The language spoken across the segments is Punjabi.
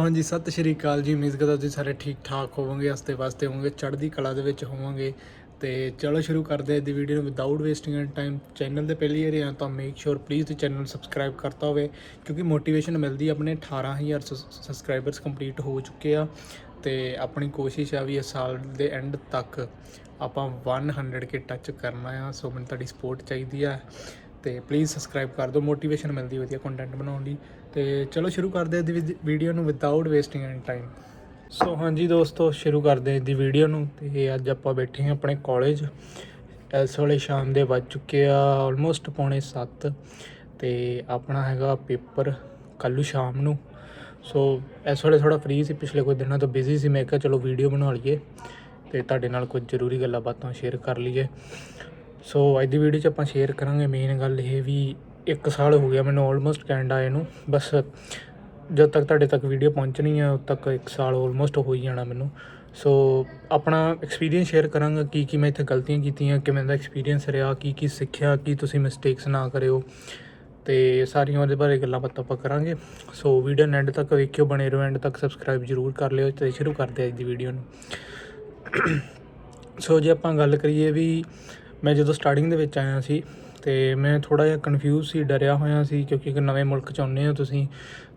ਹਾਂਜੀ, ਸਤਿ ਸ਼੍ਰੀ ਅਕਾਲ ਜੀ। ਉਮੀਦ ਕਰਦਾ ਤੁਸੀਂ ਸਾਰੇ ਠੀਕ ਠਾਕ ਹੋਵੋਗੇ ਹਸਤੇ ਵਾਸਤੇ ਹੋਵੋਗੇ, ਚੜ੍ਹਦੀ ਕਲਾ ਦੇ ਵਿੱਚ ਹੋਵੋਗੇ। ਤੇ ਚਲੋ ਸ਼ੁਰੂ ਕਰਦੇ ਹਾਂ ਦੀ ਵੀਡੀਓ ਨੂੰ without wasting any time channel ਦੇ ਪਹਿਲੀ ਵਾਰੀ ਆ ਤਾਂ ਮੇਕ ਸ਼ੋਰ ਪਲੀਜ਼ ਤੁਸੀਂ ਚੈਨਲ ਸਬਸਕ੍ਰਾਈਬ ਕਰਤਾ ਹੋਵੇ, ਕਿਉਂਕਿ ਮੋਟੀਵੇਸ਼ਨ ਮਿਲਦੀ ਹੈ ਆਪਣੇ 18000 ਸਬਸਕ੍ਰਾਈਬਰਸ ਕੰਪਲੀਟ ਹੋ ਚੁੱਕੇ ਆ। ਤੇ ਆਪਣੀ ਕੋਸ਼ਿਸ਼ ਆ ਵੀ ਇਸ ਸਾਲ ਦੇ ਐਂਡ ਤੱਕ ਆਪਾਂ 100 ਕੇ ਟੱਚ ਕਰਨਾ ਆ, ਸੋ ਮੈਨੂੰ ਤੁਹਾਡੀ ਸਪੋਰਟ ਚਾਹੀਦੀ ਆ। ਤੇ ਪਲੀਜ਼ ਸਬਸਕ੍ਰਾਈਬ ਕਰ ਦਿਓ ਮੋਟੀਵੇਸ਼ਨ ਮਿਲਦੀ ਵਧੀਆ ਕੰਟੈਂਟ ਬਣਾਉਣ ਲਈ ਤੇ ਚਲੋ ਸ਼ੁਰੂ ਕਰਦੇ ਹਾਂ ਦੀ ਵੀਡੀਓ ਨੂੰ without wasting any time so ਹਾਂਜੀ ਦੋਸਤੋ, ਸ਼ੁਰੂ ਕਰਦੇ ਹਾਂ ਦੀ ਵੀਡੀਓ ਨੂੰ ਤੇ ਅੱਜ ਆਪਾਂ ਬੈਠੇ ਹਾਂ ਆਪਣੇ ਕਾਲਜ ਇਸ ਵੇਲੇ ਸ਼ਾਮ ਦੇ ਵੱਜ ਚੁੱਕੇ ਆ ਆਲਮੋਸਟ ਪੌਣੇ 7 ਤੇ ਆਪਣਾ ਹੈਗਾ ਪੇਪਰ ਕੱਲ੍ਹ ਨੂੰ ਸ਼ਾਮ ਨੂੰ। ਸੋ ਇਸ ਵੇਲੇ ਥੋੜਾ ਫ੍ਰੀ ਸੀ, ਪਿਛਲੇ ਕੁਝ ਦਿਨਾਂ ਤੋਂ ਬਿਜ਼ੀ ਸੀ। ਮੈਂ ਕਿਹਾ ਚਲੋ ਵੀਡੀਓ ਬਣਾ ਲਈਏ ਤੇ ਤੁਹਾਡੇ ਨਾਲ ਕੁਝ ਜ਼ਰੂਰੀ ਗੱਲਾਂ ਬਾਤਾਂ ਸ਼ੇਅਰ ਕਰ ਲਈਏ। ਸੋ ਅੱਜ ਦੀ ਵੀਡੀਓ 'ਚ ਆਪਾਂ ਸ਼ੇਅਰ ਕਰਾਂਗੇ। ਮੇਨ ਗੱਲ ਇਹ ਵੀ ਇੱਕ ਸਾਲ ਹੋ ਗਿਆ ਮੈਨੂੰ ਆਲਮੋਸਟ ਕੈਨੇਡਾ ਆਏ ਨੂੰ। ਬਸ ਜਦ ਤੱਕ ਤੁਹਾਡੇ ਤੱਕ ਵੀਡੀਓ ਪਹੁੰਚਣੀ ਹੈ ਉਦ ਤੱਕ ਇੱਕ ਸਾਲ ਆਲਮੋਸਟ ਹੋ ਹੀ ਜਾਣਾ ਮੈਨੂੰ। ਸੋ ਆਪਣਾ ਐਕਸਪੀਰੀਅੰਸ ਸ਼ੇਅਰ ਕਰਾਂਗਾ ਕੀ ਕੀ ਮੈਂ ਇੱਥੇ ਗਲਤੀਆਂ ਕੀਤੀਆਂ, ਕਿਵੇਂ ਦਾ ਐਕਸਪੀਰੀਅੰਸ ਰਿਹਾ, ਕੀ ਕੀ ਸਿੱਖਿਆ, ਕੀ ਤੁਸੀਂ ਮਿਸਟੇਕਸ ਨਾ ਕਰਿਓ। ਤੇ ਸਾਰੀਆਂ ਉਹਦੇ ਬਾਰੇ ਗੱਲਾਂ ਬਾਤਾਂ ਆਪਾਂ ਕਰਾਂਗੇ। ਸੋ ਵੀਡੀਓ ਐਂਡ ਤੱਕ ਵੇਖਿਓ, ਬਣੇ ਰਹੋ ਐਂਡ ਤੱਕ ਸਬਸਕ੍ਰਾਈਬ ਜਰੂਰ ਕਰ ਲਿਓ ਤੇ ਸ਼ੁਰੂ ਕਰਦੇ ਹਾਂ ਅੱਜ ਦੀ ਵੀਡੀਓ ਨੂੰ। ਸੋ ਜੇ ਆਪਾਂ ਗੱਲ ਕਰੀਏ ਵੀ ਮੈਂ ਜਦੋਂ ਸਟਾਰਟਿੰਗ ਦੇ ਵਿੱਚ ਆਇਆ ਸੀ ਤੇ ਮੈਂ ਥੋੜਾ ਜਿਹਾ ਕਨਫਿਊਜ਼ ਸੀ, ਡਰਿਆ ਹੋਇਆ ਸੀ ਕਿਉਂਕਿ ਇੱਕ ਨਵੇਂ ਮੁਲਕ ਚ ਆਉਂਦੇ ਹੋ ਤੁਸੀਂ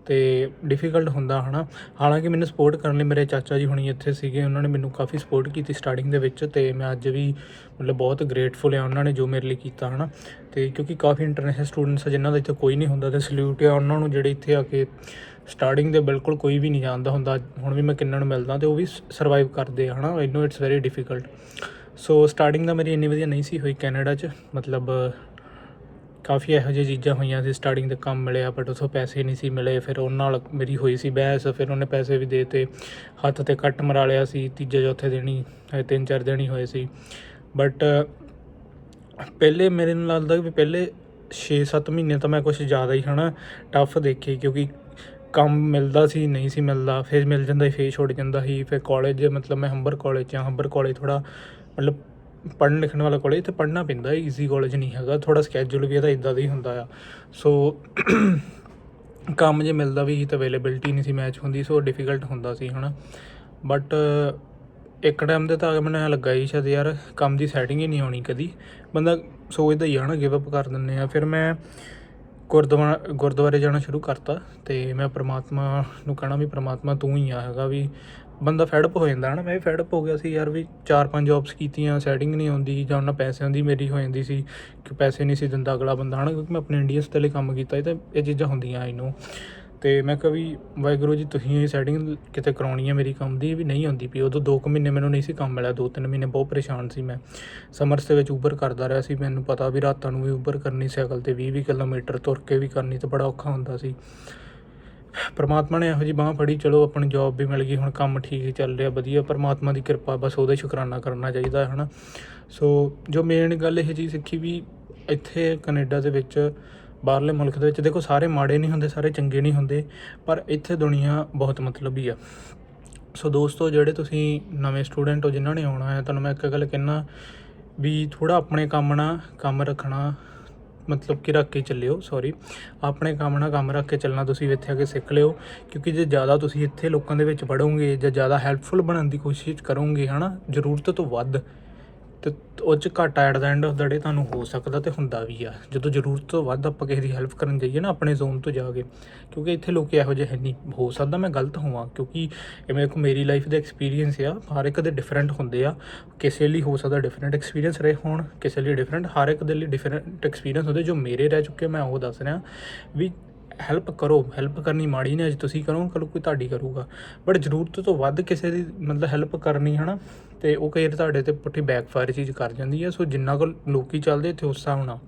ਤੇ ਡਿਫਿਕਲਟ ਹੁੰਦਾ ਹਨਾ। ਹਾਲਾਂਕਿ ਮੈਨੂੰ ਸਪੋਰਟ ਕਰਨ ਲਈ ਮੇਰੇ ਚਾਚਾ ਜੀ ਹੁਣੀ ਇੱਥੇ ਸੀਗੇ, ਉਹਨਾਂ ਨੇ ਮੈਨੂੰ ਕਾਫੀ ਸਪੋਰਟ ਕੀਤੀ ਸਟਾਰਟਿੰਗ ਦੇ ਵਿੱਚ ਤੇ ਮੈਂ ਅੱਜ ਵੀ ਮਤਲਬ ਬਹੁਤ ਗ੍ਰੇਟਫੁਲ ਆ ਉਹਨਾਂ ਨੇ ਜੋ ਮੇਰੇ ਲਈ ਕੀਤਾ ਹਨਾ। ਤੇ ਕਿਉਂਕਿ ਕਾਫੀ ਇੰਟਰਨੈਸ਼ਨਲ ਸਟੂਡੈਂਟਸ ਆ ਜਿਨ੍ਹਾਂ ਦਾ ਇੱਥੇ ਕੋਈ ਨਹੀਂ ਹੁੰਦਾ ਤੇ ਸਲੂਟ ਆ ਉਹਨਾਂ ਨੂੰ ਜਿਹੜੇ ਇੱਥੇ ਆ ਕੇ ਸਟਾਰਟਿੰਗ ਦੇ ਬਿਲਕੁਲ ਕੋਈ ਵੀ ਨਹੀਂ ਜਾਣਦਾ ਹੁੰਦਾ। ਹੁਣ ਵੀ ਮੈਂ ਕਿੰਨਾਂ ਨੂੰ ਮਿਲਦਾ ਤੇ ਉਹ ਵੀ ਸਰਵਾਈਵ ਕਰਦੇ ਆ ਹਨਾ। I know it's very difficult so starting ਦਾ ਮੇਰੀ ਇੰਨੀ ਵਧੀਆ ਨਹੀਂ ਸੀ ਹੋਈ ਕੈਨੇਡਾ 'ਚ, ਮਤਲਬ ਕਾਫੀ ਇਹੋ ਜਿਹੀ ਚੀਜ਼ਾਂ ਹੋਈਆਂ ਸੀ ਸਟਾਰਟਿੰਗ ਤੇ ਕੰਮ ਮਿਲਿਆ ਬਟ ਉਥੋਂ ਪੈਸੇ ਨਹੀਂ ਸੀ ਮਿਲੇ, ਫਿਰ ਉਹਨਾਂ ਨਾਲ ਮੇਰੀ ਹੋਈ ਸੀ ਬਹਿਸ, ਫਿਰ ਉਹਨੇ ਪੈਸੇ ਵੀ ਦੇ ਤੇ ਹੱਥ ਤੇ ਕੱਟ ਮਰਾ ਲਿਆ ਸੀ, ਤੀਜੇ ਚੌਥੇ ਦਿਨ ਹੀ ਤਿੰਨ ਚਾਰ ਦਿਨ ਹੀ ਹੋਏ ਸੀ। ਬਟ ਪਹਿਲੇ ਮੇਰੇ ਨੂੰ ਲੱਗਦਾ ਵੀ ਪਹਿਲੇ 6-7 ਮਹੀਨੇ ਤਾਂ ਮੈਂ ਕੁਝ ਜ਼ਿਆਦਾ ਹੀ ਹਨਾ ਟਫ ਦੇਖੇ, ਕਿਉਂਕਿ ਕੰਮ ਮਿਲਦਾ ਸੀ, ਨਹੀਂ ਸੀ ਮਿਲਦਾ, ਫਿਰ ਮਿਲ ਜਾਂਦਾ ਸੀ, ਫੇਰ ਛੁੱਟ ਜਾਂਦਾ ਸੀ, ਫਿਰ ਕਾਲਜ ਮਤਲਬ ਮੈਂ ਹੰਬਰ ਕਾਲਜ 'ਚ ਹਾਂ ਹੰਬਰ ਕਾਲਜ ਥੋੜਾ ਮਤਲਬ ਪੜ੍ਹਨ ਲਿਖਣ ਵਾਲਾ ਕਾਲਜ ਤੇ ਪੜ੍ਹਨਾ ਪੈਂਦਾ ਈਜ਼ੀ ਕਾਲਜ ਨਹੀਂ ਹੈਗਾ ਥੋੜਾ ਸਕੇਜੂਲ ਵੀ ਇਹਦਾ ਇਦਾਂ ਦਾ ਹੀ ਹੁੰਦਾ ਆ। ਸੋ ਕੰਮ ਜੇ ਮਿਲਦਾ ਵੀ ਸੀ ਤਾਂ ਅਵੇਲੇਬਿਲਟੀ ਨਹੀਂ ਸੀ ਮੈਚ ਹੁੰਦੀ ਸੋ ਡਿਫਿਕਲਟ ਹੁੰਦਾ ਸੀ, ਹਨਾ। ਬਟ ਇੱਕ ਟਾਈਮ ਤੇ ਤਾਂ ਮੈਨੂੰ ਲੱਗਾ ਹੀ ਸ਼ਾਇਦ ਯਾਰ, ਕੰਮ ਦੀ ਸੈਟਿੰਗ ਹੀ ਨਹੀਂ ਆਉਣੀ ਕਦੀ। ਬੰਦਾ ਸੋਚਦਾ ਹੀ ਆ ਨਾ ਗਿਵ ਅਪ ਕਰ ਦਿੰਦੇ ਆ। ਫਿਰ ਮੈਂ ਗੁਰਦੁਆਰਾ ਗੁਰਦੁਆਰੇ ਜਾਣਾ ਸ਼ੁਰੂ ਕਰਤਾ, ਤੇ ਮੈਂ ਪ੍ਰਮਾਤਮਾ ਨੂੰ ਕਹਣਾ ਵੀ ਪ੍ਰਮਾਤਮਾ ਤੂੰ ਹੀ ਆ ਹੈਗਾ ਵੀ ਬੰਦਾ ਫੈਡਅਪ ਹੋ ਜਾਂਦਾ ਹਨਾ ਮੈਂ ਵੀ ਫੈਡਅਪ ਹੋ ਗਿਆ ਸੀ ਯਾਰ ਵੀ ਚਾਰ ਪੰਜ ਜੌਬਸ ਕੀਤੀਆਂ ਸੈਟਿੰਗ ਨਹੀਂ ਆਉਂਦੀ, ਜਾਂ ਉਹਨਾਂ ਪੈਸਿਆਂ ਦੀ ਮੇਰੀ ਹੋ ਜਾਂਦੀ ਸੀ ਕਿ ਪੈਸੇ ਨਹੀਂ ਸੀ ਦਿੰਦਾ ਅਗਲਾ ਬੰਦਾ, ਹਨਾ, ਕਿਉਂਕਿ ਮੈਂ ਆਪਣੇ ਇੰਡੀਅਨਸ ਦੇ ਲਈ ਕੰਮ ਕੀਤਾ ਸੀ ਤੇ ਇਹ ਚੀਜ਼ਾਂ ਹੁੰਦੀਆਂ ਆਈ ਨੂੰ ਤੇ ਮੈਂ ਕਿਹਾ ਵੀ ਵਾਹਿਗੁਰੂ ਜੀ, ਤੁਸੀਂ ਇਹ ਸੈਟਿੰਗ ਕਿਤੇ ਕਰਾਉਣੀ ਹੈ ਮੇਰੀ ਕੰਮ ਦੀ ਵੀ ਨਹੀਂ ਹੁੰਦੀ ਪਈ। ਉਦੋਂ 2 ਕੁ ਮਹੀਨੇ ਮੈਨੂੰ ਨਹੀਂ ਸੀ ਕੰਮ ਮਿਲਿਆ 2-3 ਮਹੀਨੇ ਬਹੁਤ ਪਰੇਸ਼ਾਨ ਸੀ ਮੈਂ। ਸਮਰਸ ਦੇ ਵਿੱਚ ਉਬਰ ਕਰਦਾ ਰਿਹਾ ਸੀ, ਮੈਨੂੰ ਪਤਾ ਵੀ ਰਾਤਾਂ ਨੂੰ ਵੀ ਉਬਰ ਕਰਨੀ, ਸਾਈਕਲ ਤੇ 20-20 ਕਿਲੋਮੀਟਰ ਤੁਰ ਕੇ ਵੀ ਕਰਨੀ ਤੇ ਬੜਾ ਔਖਾ ਹੁੰਦਾ ਸੀ। ਪਰਮਾਤਮਾ ਨੇ ਇਹੋ ਜੀ ਬਾਹ ਫੜੀ, ਚਲੋ ਆਪਣੀ ਜੌਬ ਵੀ ਮਿਲ ਗਈ, ਹੁਣ ਕੰਮ ਠੀਕ ਹੀ ਚੱਲ ਰਿਹਾ, ਵਧੀਆ, ਪਰਮਾਤਮਾ ਦੀ ਕਿਰਪਾ, ਬਸ ਉਹਦਾ ਸ਼ੁਕਰਾਨਾ ਕਰਨਾ ਚਾਹੀਦਾ ਹੈ ਹਨਾ? ਸੋ ਜੋ ਮੇਨ ਗੱਲ ਇਹ ਚੀਜ਼ ਸਿੱਖੀ ਵੀ ਇੱਥੇ ਕੈਨੇਡਾ ਦੇ ਵਿੱਚ, ਬਾਹਰਲੇ ਮੁਲਕ ਦੇ ਵਿੱਚ, ਦੇਖੋ ਸਾਰੇ ਮਾੜੇ ਨਹੀਂ ਹੁੰਦੇ, ਸਾਰੇ ਚੰਗੇ ਨਹੀਂ ਹੁੰਦੇ, ਪਰ ਇੱਥੇ ਦੁਨੀਆ ਬਹੁਤ ਮਤਲਬੀ ਆ। ਸੋ ਦੋਸਤੋ, ਜਿਹੜੇ ਤੁਸੀਂ ਨਵੇਂ ਸਟੂਡੈਂਟ ਹੋ, ਜਿਨ੍ਹਾਂ ਨੇ ਆਉਣਾ ਹੈ, ਤੁਹਾਨੂੰ ਮੈਂ ਇੱਕ ਗੱਲ ਕਹਿਣਾ ਵੀ ਥੋੜਾ ਆਪਣੇ ਕੰਮ ਨਾਲ ਕੰਮ ਰੱਖਣਾ ਮਤਲਬ ਕਿ ਰੱਖ ਕੇ ਚੱਲਿਓ ਸੌਰੀ ਆਪਣੇ ਕੰਮ ਨਾਲ ਕੰਮ ਰੱਖ ਕੇ ਚੱਲਣਾ ਤੁਸੀਂ ਇੱਥੇ ਆ ਕੇ ਸਿੱਖ ਲਿਓ, ਕਿਉਂਕਿ ਜੇ ਜ਼ਿਆਦਾ ਤੁਸੀਂ ਇੱਥੇ ਲੋਕਾਂ ਦੇ ਵਿੱਚ ਵੜੋਗੇ ਜਾਂ ਜ਼ਿਆਦਾ ਹੈਲਪਫੁਲ ਬਣਨ ਦੀ ਕੋਸ਼ਿਸ਼ ਕਰੋਗੇ, ਹਨਾ, ਜ਼ਰੂਰਤ ਤੋਂ ਵੱਧ ਤੇ ਉਹ 'ਚ ਘਾਟਾ at the end of the day ਤੁਹਾਨੂੰ ਹੋ ਸਕਦਾ ਤੇ ਹੁੰਦਾ ਵੀ ਆ। ਜਦੋਂ ਜ਼ਰੂਰਤ ਤੋਂ ਵੱਧ ਆਪਾਂ ਕਿਸੇ ਦੀ ਹੈਲਪ ਕਰਨ ਜਾਈਏ ਨਾ ਆਪਣੇ ਜ਼ੋਨ ਤੋਂ ਜਾ ਕੇ, ਕਿਉਂਕਿ ਇੱਥੇ ਲੋਕ ਇਹੋ ਜਿਹੇ ਹੈ ਨਹੀਂ। ਹੋ ਸਕਦਾ ਮੈਂ ਗਲਤ ਹੋਵਾਂ, ਕਿਉਂਕਿ ਇਹ ਮੇਰੇ ਕੋ ਮੇਰੀ ਲਾਈਫ ਦਾ ਐਕਸਪੀਰੀਅੰਸ ਆ, ਹਰ ਇੱਕ ਦੇ ਡਿਫਰੈਂਟ ਹੁੰਦੇ ਆ। ਕਿਸੇ ਲਈ ਹੋ ਸਕਦਾ ਡਿਫਰੈਂਟ ਐਕਸਪੀਰੀਅੰਸ ਰਹੇ ਹੋਣ, ਕਿਸੇ ਲਈ ਡਿਫਰੈਂਟ ਹਰ ਇੱਕ ਦੇ ਲਈ ਡਿਫਰੈਂਟ ਐਕਸਪੀਰੀਅੰਸ ਹੁੰਦੇ ਜੋ ਮੇਰੇ ਰਹਿ ਚੁੱਕੇ ਮੈਂ ਉਹ ਦੱਸ ਰਿਹਾ ਵੀ ਹੈਲਪ ਕਰੋ ਹੈਲਪ ਕਰਨੀ ਮਾੜੀ ਨਹੀਂ, ਅੱਜ ਤੁਸੀਂ ਕਰੋ ਕੱਲ ਕੋਈ ਤੁਹਾਡੀ ਕਰੂਗਾ। ਬਟ ਜ਼ਰੂਰਤ ਤੋਂ ਵੱਧ ਕਿਸੇ ਦੀ ਮਤਲਬ ਹੈਲਪ ਕਰਨੀ, ਹਨਾ? ਤੇ ਉਹ ਕਈ ਵਾਰ ਤੁਹਾਡੇ ਤੇ ਪੁੱਠੀ ਬੈਕਫਾਇਰ ਚੀਜ਼ ਕਰ ਜਾਂਦੀ ਹੈ ਸੋ ਜਿੰਨਾ ਕੁ ਲੋਕੀ ਚੱਲਦੇ ਇੱਥੇ, ਉਸ ਹਿਸਾਬ ਨਾਲ।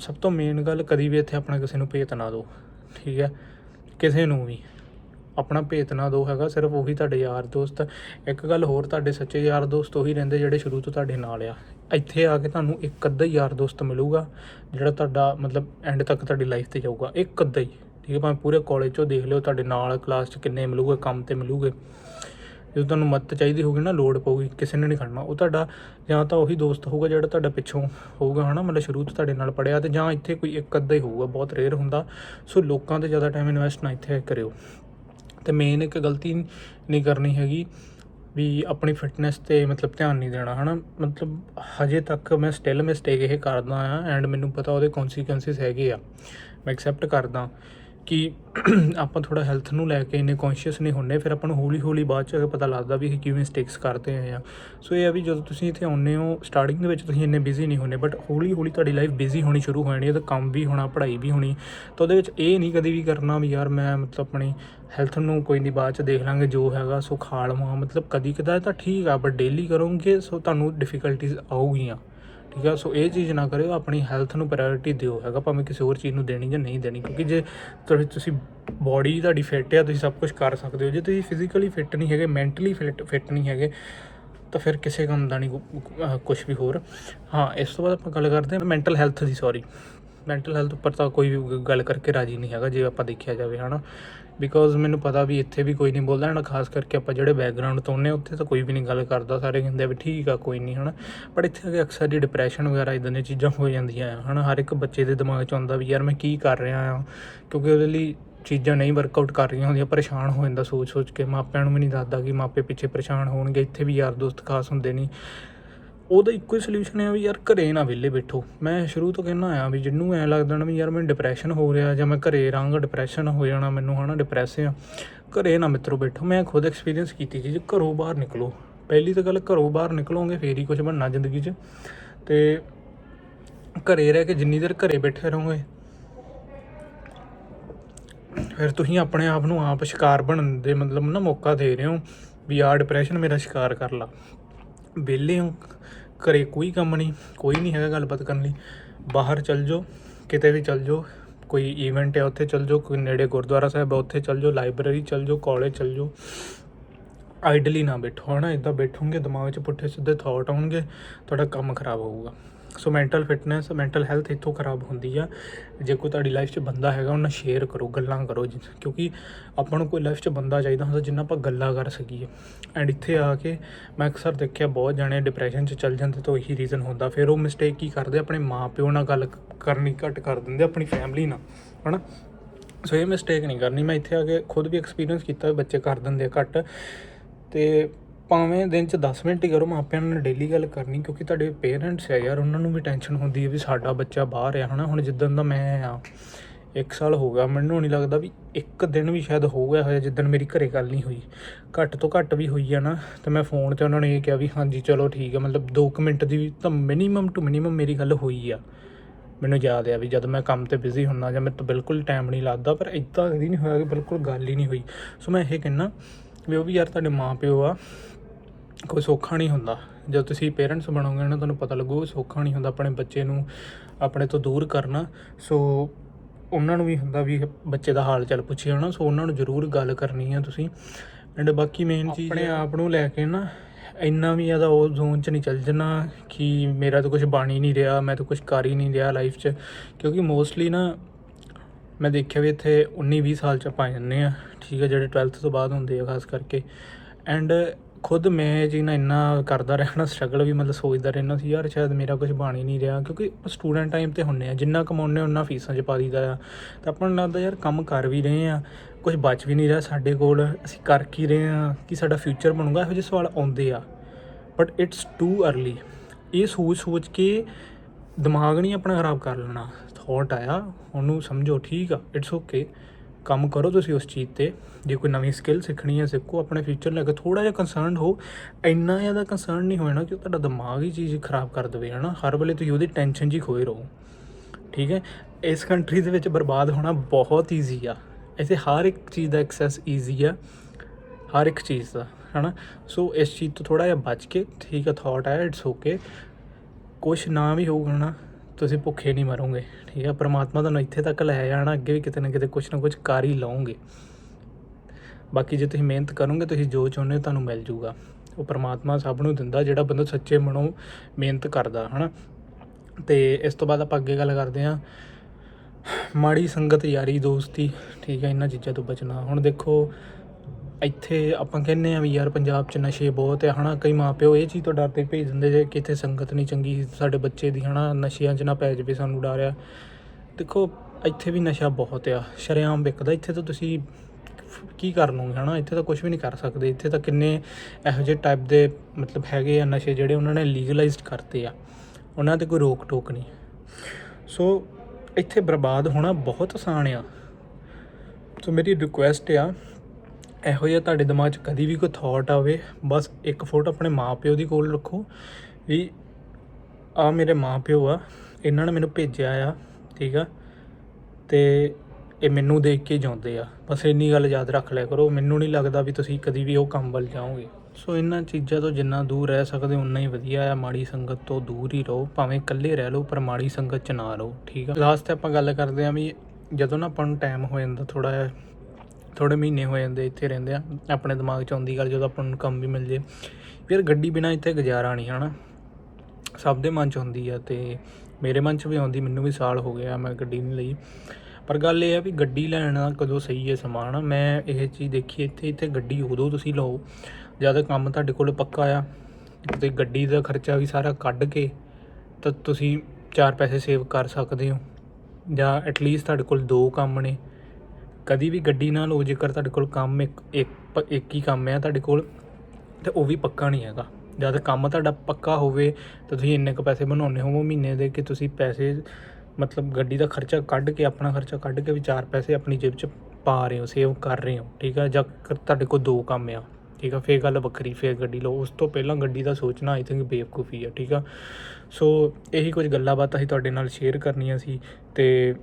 ਸਭ ਤੋਂ ਮੇਨ ਗੱਲ ਕਦੀ ਵੀ ਇੱਥੇ ਆਪਣਾ ਕਿਸੇ ਨੂੰ ਭੇਤ ਨਾ ਦਿਓ, ਠੀਕ ਹੈ? ਕਿਸੇ ਨੂੰ ਵੀ। ਆਪਣਾ ਭੇਤ ਨਾ ਦਿਓ ਹੈਗਾ, ਸਿਰਫ ਉਹੀ ਤੁਹਾਡੇ ਯਾਰ ਦੋਸਤ। ਇੱਕ ਗੱਲ ਹੋਰ, ਤੁਹਾਡੇ ਸੱਚੇ ਯਾਰ ਦੋਸਤ ਉਹੀ ਰਹਿੰਦੇ ਜਿਹੜੇ ਸ਼ੁਰੂ ਤੋਂ ਤੁਹਾਡੇ ਨਾਲ ਆ। ਇੱਥੇ ਆ ਕੇ ਤੁਹਾਨੂੰ ਇੱਕ ਅੱਧਾ ਹੀ ਯਾਰ ਦੋਸਤ ਮਿਲੂਗਾ, ਜਿਹੜਾ ਤੁਹਾਡਾ ਮਤਲਬ ਐਂਡ ਤੱਕ ਤੁਹਾਡੀ ਲਾਈਫ ਤੇ ਜਾਊਗਾ। ਇੱਕ ਅੱਧਾ ਹੀ, ਠੀਕ ਹੈ ਭਾਵੇਂ ਪੂਰੇ ਕਾਲਜ ਚੋਂ ਦੇਖ ਲਿਓ, ਤੁਹਾਡੇ ਨਾਲ ਕਲਾਸ 'ਚ ਕਿੰਨੇ ਮਿਲੂਗੇ, ਕੰਮ ਤੇ ਮਿਲੂਗੇ। ਜਦੋਂ ਤੁਹਾਨੂੰ ਮਦਦ ਚਾਹੀਦੀ ਹੋਊਗੀ ਨਾ, ਲੋੜ ਪਊਗੀ, ਕਿਸੇ ਨੇ ਨਹੀਂ ਖੜਨਾ। ਉਹ ਤੁਹਾਡਾ ਜਾਂ ਤਾਂ ਉਹੀ ਦੋਸਤ ਹੋਊਗਾ ਜਿਹੜਾ ਤੁਹਾਡਾ ਪਿੱਛੋਂ ਹੋਊਗਾ, ਹਨਾ? ਮਤਲਬ ਸ਼ੁਰੂ ਤੋਂ ਤੁਹਾਡੇ ਨਾਲ ਪੜਿਆ ਤੇ ਜਾਂ ਇੱਥੇ ਕੋਈ ਇੱਕ ਅੱਧਾ ਹੀ ਹੋਊਗਾ, ਬਹੁਤ ਰੇਅਰ ਹੁੰਦਾ। ਸੋ ਲੋਕਾਂ ਤੇ ਜ਼ਿਆਦਾ ਟਾਈਮ ਇਨਵੈਸਟ ਨਾ ਇੱਥੇ ਕਰਿਓ। ਤੇ ਮੇਨ ਇੱਕ ਗਲਤੀ ਨਹੀਂ ਕਰਨੀ ਹੈਗੀ ਵੀ ਆਪਣੀ ਫਿਟਨੈਸ ਤੇ ਮਤਲਬ ਧਿਆਨ ਨਹੀਂ ਦੇਣਾ, ਹਨਾ? ਮਤਲਬ ਹਜੇ ਤੱਕ ਮੈਂ ਸਟਿਲ ਮਿਸਟੇਕ ਇਹ ਕਰਦਾ ਆ ਐਂਡ ਮੈਨੂੰ ਪਤਾ ਉਹਦੇ ਕੌਨਸੀਕੁਐਂਸਿਸ ਹੈਗੇ ਆ। ਮੈਂ ਐਕਸੈਪਟ ਕਰਦਾ। ਕਿ ਆਪਾਂ ਥੋੜਾ ਹੈਲਥ ਨੂੰ ਲੈ ਕੇ ਇੰਨੇ ਕੌਨਸ਼ੀਅਸ ਨਹੀਂ ਹੁੰਨੇ, ਫਿਰ ਆਪਾਂ ਨੂੰ ਹੌਲੀ ਹੌਲੀ ਬਾਅਦ ਚ ਪਤਾ ਲੱਗਦਾ ਵੀ ਇਹ ਕਿਵੇਂ ਸਟੇਕਸ ਕਰਦੇ ਆਏ ਆ ਸੋ ਇਹ ਆ ਵੀ ਜਦੋਂ ਤੁਸੀਂ ਇੱਥੇ ਆਉਂਦੇ ਹੋ ਸਟਾਰਟਿੰਗ ਦੇ ਵਿੱਚ ਤੁਸੀਂ ਇੰਨੇ ਬਿਜ਼ੀ ਨਹੀਂ ਹੁੰਨੇ ਬਟ ਹੌਲੀ ਹੌਲੀ ਤੁਹਾਡੀ ਲਾਈਫ ਬਿਜ਼ੀ ਹੋਣੀ ਸ਼ੁਰੂ ਹੋ ਜਾਣੀ ਹੈ ਤਾਂ ਕੰਮ ਵੀ ਹੋਣਾ, ਪੜ੍ਹਾਈ ਵੀ ਹੋਣੀ। ਤਾਂ ਉਹਦੇ ਵਿੱਚ ਇਹ ਨਹੀਂ ਕਦੇ ਵੀ ਕਰਨਾ ਵੀ ਯਾਰ ਮੈਂ ਮਤਲਬ ਆਪਣੀ ਹੈਲਥ ਨੂੰ ਕੋਈ ਨਹੀਂ ਬਾਅਦ ਚ ਦੇਖ ਲਾਂਗੇ ਜੋ ਹੈਗਾ, ਸੋ ਖਾ ਲਵਾਂ, ਮਤਲਬ ਕਦੀ ਕਦਾ ਤਾਂ ਠੀਕ ਆ ਬਟ ਡੇਲੀ ਕਰੋਗੇ, ਸੋ ਤੁਹਾਨੂੰ ਡਿਫਿਕਲਟੀਜ਼ ਆਊਗੀਆਂ। ਠੀਕ ਆ, ਸੋ ਇਹ ਚੀਜ਼ ਨਾ ਕਰਿਓ, ਆਪਣੀ ਹੈਲਥ ਨੂੰ ਪ੍ਰਾਇੋਰਟੀ ਦਿਓ, ਹੈਗਾ, ਭਾਵੇਂ ਕਿਸੇ ਹੋਰ ਚੀਜ਼ ਨੂੰ ਦੇਣੀ ਜਾਂ ਨਹੀਂ ਦੇਣੀ, ਕਿਉਂਕਿ ਜੇ ਤੁਹਾਡੀ ਤੁਸੀਂ ਬਾਡੀ ਤੁਹਾਡੀ ਫਿੱਟ ਆ, ਤੁਸੀਂ ਸਭ ਕੁਝ ਕਰ ਸਕਦੇ ਹੋ, ਜੇ ਤੁਸੀਂ ਫਿਜ਼ੀਕਲੀ ਫਿੱਟ ਨਹੀਂ ਹੈਗੇ ਮੈਂਟਲੀ ਫਿੱਟ ਫਿੱਟ ਨਹੀਂ ਹੈਗੇ, ਤਾਂ ਫਿਰ ਕਿਸੇ ਕੰਮ ਦਾ ਨਹੀਂ ਕੁਝ ਵੀ ਹੋਰ। ਹਾਂ, ਇਸ ਤੋਂ ਬਾਅਦ ਆਪਾਂ ਗੱਲ ਕਰਦੇ ਹਾਂ ਮੈਂਟਲ ਹੈਲਥ ਦੀ ਸੌਰੀ ਮੈਂਟਲ ਹੈਲਥ ਉੱਪਰ ਤਾਂ ਕੋਈ ਵੀ ਗੱਲ ਕਰਕੇ ਰਾਜੀ ਨਹੀਂ ਹੈਗਾ, ਜੇ ਆਪਾਂ ਦੇਖਿਆ ਜਾਵੇ, ਹਨਾ। ਬਿਕੋਜ਼ ਮੈਨੂੰ ਪਤਾ ਵੀ ਇੱਥੇ ਵੀ ਕੋਈ ਨਹੀਂ ਬੋਲਦਾ ਹਨਾ ਖਾਸ ਕਰਕੇ ਆਪਾਂ ਜਿਹੜੇ ਬੈਕਗ੍ਰਾਉਂਡ ਤੋਂ ਆਉਂਦੇ ਹਾਂ, ਉੱਥੇ ਤਾਂ ਕੋਈ ਵੀ ਨਹੀਂ ਗੱਲ ਕਰਦਾ। ਸਾਰੇ ਕਹਿੰਦੇ ਵੀ ਠੀਕ ਆ ਕੋਈ ਨਹੀਂ ਹਨਾ। ਪਰ ਇੱਥੇ ਆ ਕੇ ਅਕਸਰ ਹੀ ਡਿਪਰੈਸ਼ਨ ਵਗੈਰਾ ਇਦਾਂ ਦੀਆਂ ਚੀਜ਼ਾਂ ਹੋ ਜਾਂਦੀਆਂ ਆ ਹਨਾ। ਹਰ ਇੱਕ ਬੱਚੇ ਦੇ ਦਿਮਾਗ 'ਚ ਆਉਂਦਾ ਵੀ ਯਾਰ ਮੈਂ ਕੀ ਕਰ ਰਿਹਾ ਆ ਕਿਉਂਕਿ ਉਹਦੇ ਲਈ ਚੀਜ਼ਾਂ ਨਹੀਂ ਵਰਕਆਊਟ ਕਰ ਰਹੀਆਂ ਹੁੰਦੀਆਂ ਪਰੇਸ਼ਾਨ ਹੋ ਜਾਂਦਾ ਸੋਚ ਸੋਚ ਕੇ। ਮਾਪਿਆਂ ਨੂੰ ਵੀ ਨਹੀਂ ਦੱਸਦਾ ਕਿ ਮਾਪੇ ਪਿੱਛੇ ਪਰੇਸ਼ਾਨ ਹੋਣਗੇ ਇੱਥੇ ਵੀ ਯਾਰ ਦੋਸਤ ਖਾਸ ਹੁੰਦੇ ਨਹੀਂ। ਉਹਦਾ ਇੱਕੋ ਹੀ ਸੋਲੂਸ਼ਨ ਹੈ ਵੀ ਯਾਰ ਘਰੇ ਨਾ ਵਿਹਲੇ ਬੈਠੋ। ਮੈਂ ਸ਼ੁਰੂ ਤੋਂ ਕਹਿੰਦਾ ਆਇਆ ਵੀ ਜਿੰਨੂੰ ਐ ਲੱਗਦਾ ਨਾ ਵੀ ਯਾਰ ਮੈਨੂੰ ਡਿਪਰੈਸ਼ਨ ਹੋ ਰਿਹਾ ਜਾਂ ਮੈਂ ਘਰੇ ਰਹਾਂਗਾ ਡਿਪਰੈਸ਼ਨ ਹੋ ਜਾਣਾ, ਮੈਨੂੰ ਹਨਾ ਡਿਪਰੈਸ ਆ, ਘਰੇ ਨਾ ਮਿੱਤਰੋ ਬੈਠੋ। ਮੈਂ ਖੁਦ ਐਕਸਪੀਰੀਅੰਸ ਕੀਤੀ ਚੀਜ਼ ਘਰੋਂ ਬਾਹਰ ਨਿਕਲੋ। ਪਹਿਲੀ ਤਾਂ ਗੱਲ ਘਰੋਂ ਬਾਹਰ ਨਿਕਲੋਗੇ, ਫੇਰ ਹੀ ਕੁਝ ਬਣਨਾ ਜ਼ਿੰਦਗੀ 'ਚ। ਤੇ ਘਰੇ ਰਹਿ ਕੇ ਜਿੰਨੀ ਦੇਰ ਘਰੇ ਬੈਠੇ ਰਹੋਗੇ, ਫਿਰ ਤੁਸੀਂ ਆਪਣੇ ਆਪ ਨੂੰ ਆਪ ਸ਼ਿਕਾਰ ਬਣਨ ਦੇ ਮਤਲਬ ਨਾ ਮੌਕਾ ਦੇ ਰਹੇ ਹੋ ਵੀ ਆ ਡਿਪਰੈਸ਼ਨ ਮੇਰਾ ਸ਼ਿਕਾਰ ਕਰ ਲਾ। ਵਿਹਲੇ ਹੋ ਘਰੇ ਕੋਈ ਕੰਮ ਨਹੀਂ, ਕੋਈ ਨਹੀਂ ਹੈਗਾ ਗੱਲਬਾਤ ਕਰਨ ਲਈ। ਬਾਹਰ ਚੱਲ ਜਾਓ, ਕਿਤੇ ਵੀ ਚੱਲ ਜਾਓ, ਕੋਈ ਇਵੈਂਟ ਹੈ ਉੱਥੇ ਚੱਲ ਜਾਓ, ਕੋਈ ਨੇੜੇ ਗੁਰਦੁਆਰਾ ਸਾਹਿਬ ਹੈ ਉੱਥੇ ਚੱਲ ਜਾਓ ਲਾਇਬ੍ਰੇਰੀ ਚੱਲ ਜਾਓ ਕਾਲਜ ਚੱਲ ਜਾਓ। ਆਈਡਲੀ ਨਾ ਬੈਠੋ, ਹਨਾ ਇਦਾਂ ਬੈਠੋਗੇ, ਦਿਮਾਗ 'ਚ ਪੁੱਠੇ ਸਿੱਧੇ ਥਾਟ ਆਉਣਗੇ, ਤੁਹਾਡਾ ਕੰਮ ਖਰਾਬ ਹੋਊਗਾ। So mental fitness mental health ਇੱਥੋਂ ਖਰਾਬ ਹੁੰਦੀ ਆ। ਜੇ ਕੋਈ ਤੁਹਾਡੀ ਲਾਈਫ 'ਚ ਬੰਦਾ ਹੈਗਾ ਉਹਨਾਂ ਸ਼ੇਅਰ ਕਰੋ, ਗੱਲਾਂ ਕਰੋ। ਜਿ- ਕਿਉਂਕਿ ਆਪਾਂ ਨੂੰ ਕੋਈ ਲਾਈਫ 'ਚ ਬੰਦਾ ਚਾਹੀਦਾ ਹੁੰਦਾ ਜਿੰਨਾ ਆਪਾਂ ਗੱਲਾਂ ਕਰ ਸਕੀਏ। ਐਂਡ ਇੱਥੇ ਆ ਕੇ ਮੈਂ ਅਕਸਰ ਦੇਖਿਆ ਬਹੁਤ ਜਾਣੇ ਡਿਪਰੈਸ਼ਨ 'ਚ ਚੱਲ ਜਾਂਦੇ ਤੋਂ ਇਹੀ ਰੀਜ਼ਨ ਹੁੰਦਾ। ਫਿਰ ਉਹ ਮਿਸਟੇਕ ਕੀ ਕਰਦੇ? ਆਪਣੇ ਮਾਪਿਓ ਨਾਲ ਗੱਲ ਕਰਨੀ ਘੱਟ ਕਰ ਦਿੰਦੇ, ਆਪਣੀ ਫੈਮਿਲੀ ਨਾਲ, ਹਨਾ? ਸੋ ਇਹ ਮਿਸਟੇਕ ਨਹੀਂ ਕਰਨੀ। ਮੈਂ ਇੱਥੇ ਆ ਕੇ ਖੁਦ ਵੀ ਐਕਸਪੀਰੀਅੰਸ ਕੀਤਾ, ਬੱਚੇ ਕਰ ਦਿੰਦੇ ਘੱਟ। ਤੇ ਭਾਵੇਂ ਦਿਨ ਚ 10 ਮਿੰਟ ਹੀ ਕਰੋ, ਮਾਪਿਆਂ ਨਾਲ ਡੇਲੀ ਗੱਲ ਕਰਨੀ, ਕਿਉਂਕਿ ਤੁਹਾਡੇ ਪੇਰੈਂਟਸ ਆ ਯਾਰ, ਉਹਨਾਂ ਨੂੰ ਵੀ ਟੈਨਸ਼ਨ ਹੁੰਦੀ ਹੈ ਵੀ ਸਾਡਾ ਬੱਚਾ ਬਾਹਰ ਆ, ਹਨਾ? ਹੁਣ ਜਿੱਦਣ ਦਾ ਮੈਂ ਆ, ਇੱਕ ਸਾਲ ਹੋ ਗਿਆ, ਮੈਨੂੰ ਨਹੀਂ ਲੱਗਦਾ ਵੀ ਇੱਕ ਦਿਨ ਵੀ ਸ਼ਾਇਦ ਹੋ ਗਿਆ ਹੋਇਆ ਜਿੱਦਣ ਮੇਰੀ ਘਰੇ ਗੱਲ ਨਹੀਂ ਹੋਈ। ਘੱਟ ਤੋਂ ਘੱਟ ਵੀ ਹੋਈ ਆ ਨਾ, ਤੇ ਮੈਂ ਫੋਨ ਤੇ ਉਹਨਾਂ ਨੇ ਇਹ ਕਿਹਾ ਵੀ ਹਾਂਜੀ, ਚਲੋ ਠੀਕ ਆ, ਮਤਲਬ 2 ਮਿੰਟ ਦੀ ਵੀ ਤਾਂ ਮਿਨੀਮਮ ਟੂ ਮਿਨੀਮਮ ਮੇਰੀ ਗੱਲ ਹੋਈ ਆ। ਮੈਨੂੰ ਯਾਦ ਆ ਵੀ ਜਦ ਮੈਂ ਕੰਮ ਤੇ ਬਿਜ਼ੀ ਹੁੰਨਾ ਜਾਂ ਮੇਰੇ ਤੋਂ ਬਿਲਕੁਲ ਟਾਈਮ ਨਹੀਂ ਲੱਗਦਾ, ਪਰ ਇਦਾਂ ਕਦੀ ਨਹੀਂ ਹੋਇਆ ਕਿ ਬਿਲਕੁਲ ਗੱਲ ਹੀ ਨਹੀਂ ਹੋਈ। ਸੋ ਮੈਂ ਇਹ ਕਹਿੰਨਾ ਵੀ ਉਹ ਵੀ ਯਾਰ ਤੁਹਾਡੇ ਮਾਪਿਓ ਆ ਕੋਈ ਸੌਖਾ ਨਹੀਂ ਹੁੰਦਾ। ਜਦ ਤੁਸੀਂ ਪੇਰੈਂਟਸ ਬਣੋਗੇ ਨਾ, ਤੁਹਾਨੂੰ ਪਤਾ ਲੱਗੂ ਸੌਖਾ ਨਹੀਂ ਹੁੰਦਾ ਆਪਣੇ ਬੱਚੇ ਨੂੰ, ਆਪਣੇ ਤੋਂ ਦੂਰ ਕਰਨਾ। ਸੋ ਉਹਨਾਂ ਨੂੰ ਵੀ ਹੁੰਦਾ ਵੀ ਬੱਚੇ ਦਾ ਹਾਲ ਚਾਲ ਪੁੱਛੀ ਜਾਣਾ ਸੋ ਉਹਨਾਂ ਨੂੰ ਜ਼ਰੂਰ ਗੱਲ ਕਰਨੀ ਆ ਤੁਸੀਂ। ਐਂਡ ਬਾਕੀ ਮੇਨ ਚੀਜ਼ ਆਪਣੇ ਆਪ ਨੂੰ ਲੈ ਕੇ ਨਾ, ਇੰਨਾ ਵੀ ਜ਼ਿਆਦਾ ਉਹ ਜ਼ੋਨ 'ਚ ਨਹੀਂ ਚੱਲ ਜਣਾ ਕਿ ਮੇਰਾ ਤਾਂ ਕੁਝ ਬਾਣੀ ਨਹੀਂ ਰਿਹਾ, ਮੈਂ ਤਾਂ ਕੁਝ ਕਰ ਹੀ ਨਹੀਂ ਰਿਹਾ ਲਾਈਫ 'ਚ। ਕਿਉਂਕਿ ਮੋਸਟਲੀ ਨਾ, ਮੈਂ ਦੇਖਿਆ ਵੀ ਇੱਥੇ 19 20 ਸਾਲ ਚ ਆਪਾਂ ਜਾਂਦੇ ਆ, ਠੀਕ ਹੈ ਜਿਹੜੇ 12th ਤੋਂ ਬਾਅਦ ਹੁੰਦੇ ਆ, ਖਾਸ ਕਰਕੇ। ਐਂਡ ਖੁਦ ਮੈਂ ਜੀ ਨਾ ਇੰਨਾ ਕਰਦਾ ਰਹਿਣਾ ਸਟਰਗਲ ਵੀ ਮਤਲਬ ਸੋਚਦਾ ਰਹਿਣਾ ਸੀ, ਯਾਰ ਸ਼ਾਇਦ ਮੇਰਾ ਕੁਝ ਬਣ ਹੀ ਨਹੀਂ ਰਿਹਾ, ਕਿਉਂਕਿ ਸਟੂਡੈਂਟ ਟਾਈਮ ਤੇ ਹੁੰਨੇ ਆ, ਜਿੰਨਾ ਕਮਾਉਂਦੇ ਉਹਨਾਂ ਫੀਸਾਂ 'ਚ ਪਾ ਦਈਦਾ ਆ। ਤਾਂ ਆਪਾਂ ਨੂੰ ਲੱਗਦਾ ਯਾਰ ਕੰਮ ਕਰ ਵੀ ਰਹੇ ਆ ਕੁਝ ਬਚ ਵੀ ਨਹੀਂ ਰਿਹਾ ਸਾਡੇ ਕੋਲ, ਅਸੀਂ ਕਰ ਕੀ ਰਹੇ ਆ, ਕਿ ਸਾਡਾ ਫਿਊਚਰ ਬਣੂਗਾ, ਇਹੋ ਜਿਹੇ ਸਵਾਲ ਆਉਂਦੇ ਆ। ਬਟ ਇਟਸ ਟੂ अर्ਲੀ ਇਹ ਸੋਚ ਸੋਚ ਕੇ ਦਿਮਾਗ ਨਹੀਂ ਆਪਣਾ ਖਰਾਬ ਕਰ ਲੈਣਾ। ਥੋਟ ਆਇਆ, ਉਹਨੂੰ ਸਮਝੋ, ਠੀਕ ਆ ਇਟਸ ਓਕੇ ਕੰਮ ਕਰੋ ਤੁਸੀਂ ਉਸ ਚੀਜ਼ ਤੇ। ਜੇ ਕੋਈ ਨਵੀਂ ਸਕਿੱਲ ਸਿੱਖਣੀ ਹੈ, ਸਿੱਖੋ, ਆਪਣੇ ਫਿਊਚਰ ਲੈ ਕੇ ਥੋੜਾ ਜਿਹਾ ਕੰਸਰਨਡ ਹੋ। ਇੰਨਾ ਜ਼ਿਆਦਾ ਕੰਸਰਨ ਨਹੀਂ ਹੋਣਾ ਕਿ ਤੁਹਾਡਾ ਦਿਮਾਗ ਹੀ ਚੀਜ਼ ਖਰਾਬ ਕਰ ਦੇਵੇ, ਹਨਾ। ਹਰ ਵੇਲੇ ਤੁਸੀਂ ਉਹਦੀ ਟੈਨਸ਼ਨ 'ਚ ਹੀ ਖੋਏ ਰਹੋ। ਠੀਕ ਹੈ? ਇਸ ਕੰਟਰੀ ਦੇ ਵਿੱਚ ਬਰਬਾਦ ਹੋਣਾ ਬਹੁਤ ਈਜ਼ੀ ਆ। ਇੱਥੇ ਹਰ ਇੱਕ ਚੀਜ਼ ਦਾ ਐਕਸੈਸ ਈਜ਼ੀ ਆ। ਹਰ ਇੱਕ ਚੀਜ਼ ਦਾ, ਹਨਾ। ਸੋ ਇਸ ਚੀਜ਼ ਤੋਂ ਥੋੜਾ ਜਿਹਾ ਬਚ ਕੇ, ਠੀਕ ਆ ਥਾਟ ਹੈ ਇਟਸ ਓਕੇ ਕੁਛ ਨਾ ਵੀ ਹੋਊਗਾ ਨਾ ਤੁਸੀਂ ਭੁੱਖੇ ਨਹੀਂ ਮਰੋਗੇ, ਠੀਕ ਆ? ਪ੍ਰਮਾਤਮਾ ਤੁਹਾਨੂੰ ਇੱਥੇ ਤੱਕ ਲੈ ਜਾਣਾ, ਅੱਗੇ ਵੀ ਕਿਤੇ ਨਾ ਕਿਤੇ ਕੁਛ ਨਾ ਕੁਛ ਕਰ ਹੀ ਲਓਗੇ। ਬਾਕੀ ਜੇ ਤੁਸੀਂ ਮਿਹਨਤ ਕਰੋਗੇ, ਤੁਸੀਂ ਜੋ ਚਾਹੁੰਦੇ ਹੋ ਤੁਹਾਨੂੰ ਮਿਲ ਜੂਗਾ। ਉਹ ਪ੍ਰਮਾਤਮਾ ਸਭ ਨੂੰ ਦਿੰਦਾ, ਜਿਹੜਾ ਬੰਦਾ ਸੱਚੇ ਮਨੋਂ ਮਿਹਨਤ ਕਰਦਾ, ਹਨਾ? ਤੇ ਇਸ ਤੋਂ ਬਾਅਦ ਆਪਾਂ ਅੱਗੇ ਗੱਲ ਕਰਦੇ ਹਾਂ। ਮਾੜੀ ਸੰਗਤ ਯਾਰੀ, ਦੋਸਤੀ, ਠੀਕ ਹੈ ਇਹਨਾਂ ਚੀਜ਼ਾਂ ਤੋਂ ਬਚਣਾ। ਹੁਣ ਦੇਖੋ ਇੱਥੇ ਆਪਾਂ ਕਹਿੰਦੇ ਆ ਵੀ ਯਾਰ ਪੰਜਾਬ 'ਚ ਨਸ਼ੇ ਬਹੁਤ ਆ, ਹਨਾ? ਕਈ ਮਾਪਿਓ ਇਹ ਚੀਜ਼ ਤੋਂ ਡਰਦੇ ਭੇਜ ਦਿੰਦੇ ਜੇ ਕਿ ਇੱਥੇ ਸੰਗਤ ਨਹੀਂ ਚੰਗੀ, ਸਾਡੇ ਬੱਚੇ ਦੀ, ਹਨਾ? ਨਸ਼ਿਆਂ 'ਚ ਨਾ ਪੈ ਜਾਵੇ ਸਾਨੂੰ ਡਰ ਆ। ਦੇਖੋ, ਇੱਥੇ ਵੀ ਨਸ਼ਾ ਬਹੁਤ ਆ, ਸ਼ਰੇਆਮ ਵਿਕਦਾ। ਇੱਥੇ ਤਾਂ ਤੁਸੀਂ ਕੀ ਕਰ ਲੂੰਗੇ ਹਨਾ? ਇੱਥੇ ਤਾਂ ਕੁਝ ਵੀ ਨਹੀਂ ਕਰ ਸਕਦੇ। ਇੱਥੇ ਤਾਂ ਕਿੰਨੇ ਇਹੋ ਜਿਹੇ ਟਾਈਪ ਦੇ ਮਤਲਬ ਹੈਗੇ ਆ ਨਸ਼ੇ ਜਿਹੜੇ ਉਹਨਾਂ ਨੇ ਲੀਗਲਾਈਜ਼ਡ ਕਰਤੇ ਆ। ਉਹਨਾਂ ਤੇ ਕੋਈ ਰੋਕ ਟੋਕ ਨਹੀਂ। ਸੋ, ਇੱਥੇ ਬਰਬਾਦ ਹੋਣਾ ਬਹੁਤ ਆਸਾਨ ਆ। ਸੋ ਮੇਰੀ ਰਿਕੁਐਸਟ ਆ ਇਹੋ ਜਿਹਾ ਤੁਹਾਡੇ ਦਿਮਾਗ 'ਚ ਕਦੀ ਵੀ ਕੋਈ ਥਾਟ ਆਵੇ, ਬਸ ਇੱਕ ਫੋਟੋ ਆਪਣੇ ਮਾਪਿਓ ਦੀ ਕੋਲ ਰੱਖੋ ਵੀ ਆ ਮੇਰੇ ਮਾਪਿਓ ਆ, ਇਹਨਾਂ ਨੇ ਮੈਨੂੰ ਭੇਜਿਆ ਆ, ਠੀਕ ਆ? ਤੇ ਇਹ ਮੈਨੂੰ ਦੇਖ ਕੇ ਜਿਉਂਦੇ ਆ। ਬਸ ਇੰਨੀ ਗੱਲ ਯਾਦ ਰੱਖ ਲਿਆ ਕਰੋ, ਮੈਨੂੰ ਨਹੀਂ ਲੱਗਦਾ ਵੀ ਤੁਸੀਂ ਕਦੀ ਵੀ ਉਹ ਕੰਮ ਵੱਲ ਜਾਓਗੇ। ਸੋ ਇਹਨਾਂ ਚੀਜ਼ਾਂ ਤੋਂ ਜਿੰਨਾ ਦੂਰ ਰਹਿ ਸਕਦੇ ਉਨਾ ਹੀ ਵਧੀਆ ਆ। ਮਾੜੀ ਸੰਗਤ ਤੋਂ ਦੂਰ ਹੀ ਰਹੋ, ਭਾਵੇਂ ਇਕੱਲੇ ਰਹਿ ਲਓ, ਪਰ ਮਾੜੀ ਸੰਗਤ 'ਚ ਨਾ ਰਹੋ, ਠੀਕ ਆ? ਲਾਸਟ ਤੇ ਆਪਾਂ ਗੱਲ ਕਰਦੇ ਆ ਵੀ ਜਦੋਂ ਨਾ ਆਪਾਂ ਨੂੰ ਟਾਈਮ ਹੋ ਜਾਂਦਾ ਥੋੜਾ ਜਿਹਾ ਥੋੜੇ ਮਹੀਨੇ ਹੋ ਜਾਂਦੇ ਇੱਥੇ ਰਹਿੰਦੇ ਆ, ਆਪਣੇ ਦਿਮਾਗ 'ਚ ਆਉਂਦੀ ਗੱਲ ਜਦੋਂ ਆਪਾਂ ਨੂੰ ਕੰਮ ਵੀ ਮਿਲ ਜੇ। ਫਿਰ ਗੱਡੀ ਬਿਨਾ ਇੱਥੇ ਗੁਜ਼ਾਰਾ ਨਹੀਂ, ਹਨਾ। ਸਭ ਦੇ ਮਨ 'ਚ ਹੁੰਦੀ ਆ ਤੇ ਮੇਰੇ ਮਨ 'ਚ ਵੀ ਆਉਂਦੀ, ਮੈਨੂੰ ਵੀ ਸਾਲ ਹੋ ਗਿਆ ਮੈਂ ਗੱਡੀ ਨਹੀਂ ਲਈ। ਪਰ ਗੱਲ ਇਹ ਆ ਵੀ ਗੱਡੀ ਲੈਣਾ ਕਦੋਂ ਸਹੀ ਹੈ ਸਮਾਂ, ਹਨਾ। ਮੈਂ ਇਹ ਚੀਜ਼ ਦੇਖੀ ਇੱਥੇ ਇੱਥੇ ਗੱਡੀ ਉਦੋਂ ਤੁਸੀਂ ਲਓ ਜਦ ਕੰਮ ਤੁਹਾਡੇ ਕੋਲ ਪੱਕਾ ਆ, ਤੇ ਗੱਡੀ ਦਾ ਖਰਚਾ ਵੀ ਸਾਰਾ ਕੱਢ ਕੇ ਤਾਂ ਤੁਸੀਂ ਚਾਰ ਪੈਸੇ ਸੇਵ ਕਰ ਸਕਦੇ ਹੋ। ਜਾਂ ਐਟਲੀਸਟ ਤੁਹਾਡੇ ਕੋਲ ਦੋ ਕੰਮ ਨੇ। ਕਦੀ ਵੀ ਗੱਡੀ ਨਾ ਲਓ ਜੇਕਰ ਤੁਹਾਡੇ ਕੋਲ ਕੰਮ ਇੱਕ ਇੱਕ ਇੱਕ ਹੀ ਕੰਮ ਹੈ ਤੁਹਾਡੇ ਕੋਲ, ਤੇ ਉਹ ਵੀ ਪੱਕਾ ਨਹੀਂ ਹੈਗਾ। ਜਦ ਕੰਮ ਤੁਹਾਡਾ ਪੱਕਾ ਹੋਵੇ, ਤਾਂ ਤੁਸੀਂ ਇੰਨੇ ਕੁ ਪੈਸੇ ਬਣਾਉਣੇ ਹੋਵੋ ਮਹੀਨੇ ਦੇ ਕਿ ਤੁਸੀਂ ਪੈਸੇ, ਮਤਲਬ ਗੱਡੀ ਦਾ ਖਰਚਾ ਕੱਢ ਕੇ, ਆਪਣਾ ਖਰਚਾ ਕੱਢ ਕੇ ਵੀ ਚਾਰ ਪੈਸੇ ਆਪਣੀ ਜੇਬ 'ਚ ਪਾ ਰਹੇ ਹੋ ਸੇਵ ਕਰ ਰਹੇ ਹੋ, ਠੀਕ ਆ? ਜਾਂ ਕਰ- ਤੁਹਾਡੇ ਕੋਲ ਦੋ ਕੰਮ ਆ, ਠੀਕ ਆ? ਫੇਰ ਗੱਲ ਵੱਖਰੀ, ਫੇਰ ਗੱਡੀ ਲਓ। ਉਸ ਤੋਂ ਪਹਿਲਾਂ ਗੱਡੀ ਦਾ ਸੋਚਣਾ ਆਈ ਥਿੰਕ ਬੇਵਕੂਫੀ ਆ, ਠੀਕ ਆ? ਸੋ ਇਹੀ ਕੁਝ ਗੱਲਾਂ ਬਾਤਾਂ ਅਸੀਂ ਤੁਹਾਡੇ ਨਾਲ ਸ਼ੇਅਰ ਕਰਨੀਆਂ ਸੀ, ਤੇ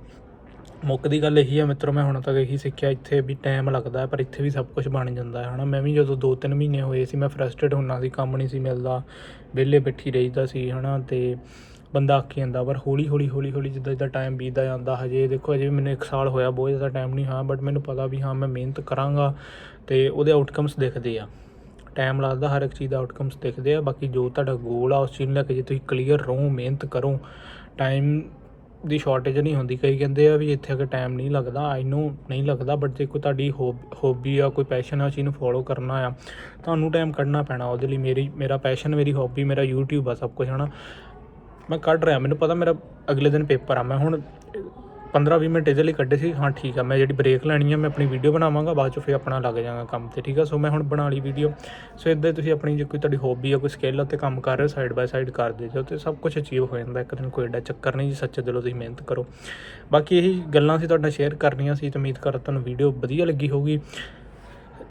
ਮੁੱਕ ਦੀ ਗੱਲ ਇਹੀ ਆ ਮਿੱਤਰੋ, ਮੈਂ ਹੁਣ ਤੱਕ ਇਹੀ ਸਿੱਖਿਆ ਇੱਥੇ ਵੀ ਟਾਈਮ ਲੱਗਦਾ ਹੈ, ਪਰ ਇੱਥੇ ਵੀ ਸਭ ਕੁਝ ਬਣ ਜਾਂਦਾ ਹੈ, ਹਨਾ? ਮੈਂ ਵੀ ਜਦੋਂ 2-3 ਮਹੀਨੇ ਹੋਏ ਸੀ, ਮੈਂ ਫਰਸਟ੍ਰੇਟ ਹੁੰਨਾ ਸੀ, ਕੰਮ ਨਹੀਂ ਸੀ ਮਿਲਦਾ, ਵਿਹਲੇ ਬੈਠੀ ਰਹੀਦਾ ਸੀ, ਹਨਾ? ਤੇ ਬੰਦਾ ਅੱਕੀ ਜਾਂਦਾ, ਪਰ ਹੌਲੀ ਹੌਲੀ ਹੌਲੀ ਹੌਲੀ ਜਿੱਦਾਂ ਜਿੱਦਾਂ ਟਾਈਮ ਬੀਤਦਾ ਜਾਂਦਾ, ਹਜੇ ਦੇਖੋ ਅਜੇ ਵੀ ਮੈਨੂੰ 1 ਸਾਲ ਹੋਇਆ, ਬਹੁਤ ਜ਼ਿਆਦਾ ਟਾਈਮ ਨਹੀਂ, ਹਾਂ ਬਟ ਮੈਨੂੰ ਪਤਾ ਵੀ ਹਾਂ, ਮੈਂ ਮਿਹਨਤ ਕਰਾਂਗਾ, ਤੇ ਉਹਦੇ ਆਊਟਕਮਸ ਦਿਖਦੇ ਆ। ਟਾਈਮ ਲੱਗਦਾ ਹਰ ਇੱਕ ਚੀਜ਼ ਦਾ ਆਊਟਕਮਸ ਦਿਖਦੇ ਆ, ਬਾਕੀ ਜੋ ਤੁਹਾਡਾ ਗੋਲ ਆ, ਉਸ ਚੀਜ਼ ਨੂੰ ਲੈ ਕੇ ਜੇ ਤੁਸੀਂ ਕਲੀਅਰ ਰਹੋ, ਮਿਹਨਤ ਕਰੋ ਟਾਈਮ ਦੀ ਸ਼ਾਰਟੇਜ ਨਹੀਂ ਹੁੰਦੀ। ਕਈ ਕਹਿੰਦੇ ਆ ਵੀ ਇੱਥੇ ਅਗਰ ਟਾਈਮ ਨਹੀਂ ਲੱਗਦਾ ਆਈ ਨੋ ਨਹੀਂ ਲੱਗਦਾ ਬਟ ਜੇ ਕੋਈ ਤੁਹਾਡੀ ਹੌਬੀ ਆ, ਕੋਈ ਪੈਸ਼ਨ ਆ, ਉਸ ਚੀਜ਼ ਨੂੰ ਫੋਲੋ ਕਰਨਾ ਆ, ਤੁਹਾਨੂੰ ਟਾਈਮ ਕੱਢਣਾ ਪੈਣਾ ਉਹਦੇ ਲਈ। ਮੇਰੀ, ਮੇਰਾ ਪੈਸ਼ਨ ਮੇਰੀ ਹੌਬੀ ਮੇਰਾ YouTube ਆ ਸਭ ਕੁਝ ਹਨਾ। ਮੈਂ ਕੱਢ ਰਿਹਾ। ਮੈਨੂੰ ਪਤਾ ਮੇਰਾ ਅਗਲੇ ਦਿਨ ਪੇਪਰ ਆ। ਮੈਂ ਹੁਣ 15-20 ਮਿੰਟ ਇਹਦੇ ਲਈ ਕੱਢੇ ਸੀ, ਹਾਂ ਠੀਕ ਆ, ਮੈਂ ਜਿਹੜੀ ਬ੍ਰੇਕ ਲੈਣੀ ਆ, ਮੈਂ ਆਪਣੀ ਵੀਡੀਓ ਬਣਾਵਾਂਗਾ, ਬਾਅਦ ਚ ਫਿਰ ਆਪਣਾ ਲੱਗ ਜਾਵਾਂਗਾ ਕੰਮ ਤੇ, ਠੀਕ ਆ? ਸੋ ਮੈਂ ਹੁਣ ਬਣਾ ਲਈ ਵੀਡੀਓ ਸੋ ਇਦਾਂ ਤੁਸੀਂ ਆਪਣੀ ਜੇ ਕੋਈ ਤੁਹਾਡੀ ਹੌਬੀ ਆ, ਕੋਈ ਸਕਿੱਲ ਉੱਤੇ ਕੰਮ ਕਰ ਰਹੇ ਹੋ ਸਾਈਡ ਬਾਏ ਸਾਈਡ ਕਰਦੇ ਜਾਓ ਤੇ ਸਭ ਕੁਝ ਅਚੀਵ ਹੋ ਜਾਂਦਾ, ਇੱਕ ਦਿਨ ਕੋਈ ਐਡਾ ਚੱਕਰ ਨਹੀਂ ਜੀ, ਸੱਚੇ ਦਿਲੋਂ ਤੁਸੀਂ ਮਿਹਨਤ ਕਰੋ। ਬਾਕੀ ਇਹੀ ਗੱਲਾਂ ਸੀ ਤੁਹਾਡਾ ਸ਼ੇਅਰ ਕਰਨੀਆਂ ਸੀ ਤੇ ਉਮੀਦ ਕਰਦਾ ਤੁਹਾਨੂੰ ਵੀਡੀਓ ਵਧੀਆ ਲੱਗੀ ਹੋਊਗੀ।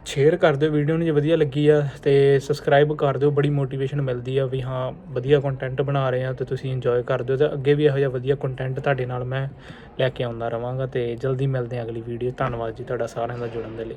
ਸ਼ੇਅਰ ਕਰ ਦਿਓ ਵੀਡੀਓ ਨੂੰ ਜੇ ਵਧੀਆ ਲੱਗੀ ਆ ਤੇ ਸਬਸਕ੍ਰਾਈਬ ਕਰ ਦਿਓ, ਬੜੀ ਮੋਟੀਵੇਸ਼ਨ ਮਿਲਦੀ ਆ ਵੀ ਹਾਂ, ਵਧੀਆ ਕੰਟੈਂਟ ਬਣਾ ਰਹੇ ਆ ਤੇ ਤੁਸੀਂ ਇੰਜੋਏ ਕਰ ਦਿਓ ਤੇ ਅੱਗੇ ਵੀ ਇਹੋ ਜਿਹਾ ਵਧੀਆ ਕੰਟੈਂਟ ਤੁਹਾਡੇ ਨਾਲ ਮੈਂ ਲੈ ਕੇ ਆਉਂਦਾ ਰਵਾਂਗਾ ਤੇ ਜਲਦੀ ਮਿਲਦੇ ਹਾਂ ਅਗਲੀ ਵੀਡੀਓ ਧੰਨਵਾਦ ਜੀ ਤੁਹਾਡਾ ਸਾਰਿਆਂ ਦਾ ਜੁੜਨ ਦੇ ਲਈ।